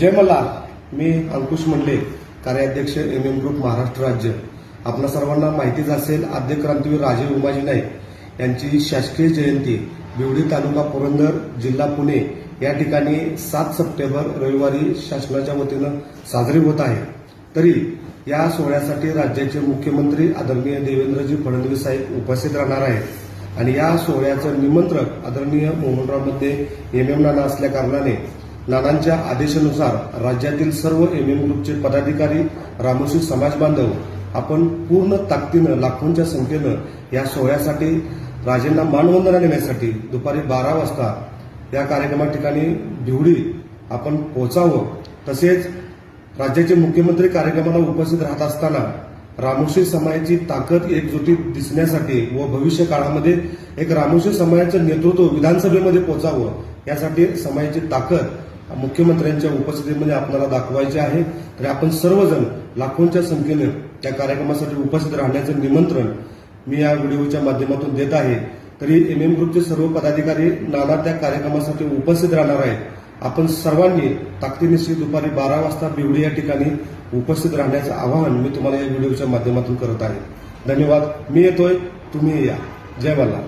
जय मल्हार. मी अंकुश मंडले कार्याध्यक्ष M M group Maharashtra राज्य. आपणा सर्वांना माहितीच असेल आद्य क्रांतीवीर राजे उमाजी नाईक यांची शासकीय जयंती बिवडी तालुका पुरंदर जिल्हा पुणे या ठिकाणी सात सप्टेंबर रविवारी शासनाच्या वतीनं साजरी होत आहे. तरी या सोहळ्यासाठी राज्याचे मुख्यमंत्री आदरणीय देवेंद्रजी फडणवीस साहेब उपस्थित राहणार आहेत. आणि या सोहळ्याचं निमंत्रक आदरणीय मोहनरावमध्ये एम एम नाना असल्या कारणाने नानांच्या आदेशानुसार राज्यातील सर्व एम एम ग्रुपचे पदाधिकारी रामोशी समाज बांधव आपण पूर्ण ताकदीनं लाखोंच्या संख्येनं या सोहळ्यासाठी राजेंना मानवंदना देण्यासाठी दुपारी बारा वाजता या कार्यक्रमा ठिकाणी भिवडी आपण पोहोचावं. तसेच राज्याचे मुख्यमंत्री कार्यक्रमाला उपस्थित राहत असताना रामोशी समाजाची ताकद एकजुटीत दिसण्यासाठी व भविष्य काळामध्ये एक रामोशी समाजाचं नेतृत्व विधानसभेमध्ये पोहोचावं यासाठी समाजाची ताकद मुख्यमंत्र्यांच्या उपस्थितीमध्ये आपल्याला दाखवायचे आहे. तर आपण सर्वजण लाखोंच्या संख्येनं त्या कार्यक्रमासाठी उपस्थित राहण्याचं निमंत्रण मी या व्हिडिओच्या माध्यमातून देत आहे. तरी एम एम ग्रुपचे सर्व पदाधिकारी नाना त्या कार्यक्रमासाठी उपस्थित राहणार आहेत. आपण सर्वांनी ताकदीनिशी दुपारी बारा वाजता बिवडी या ठिकाणी उपस्थित राहण्याचं आवाहन मी तुम्हाला या व्हिडिओच्या माध्यमातून करत आहे. धन्यवाद. मी येतोय. तुम्ही या. जय मल्हार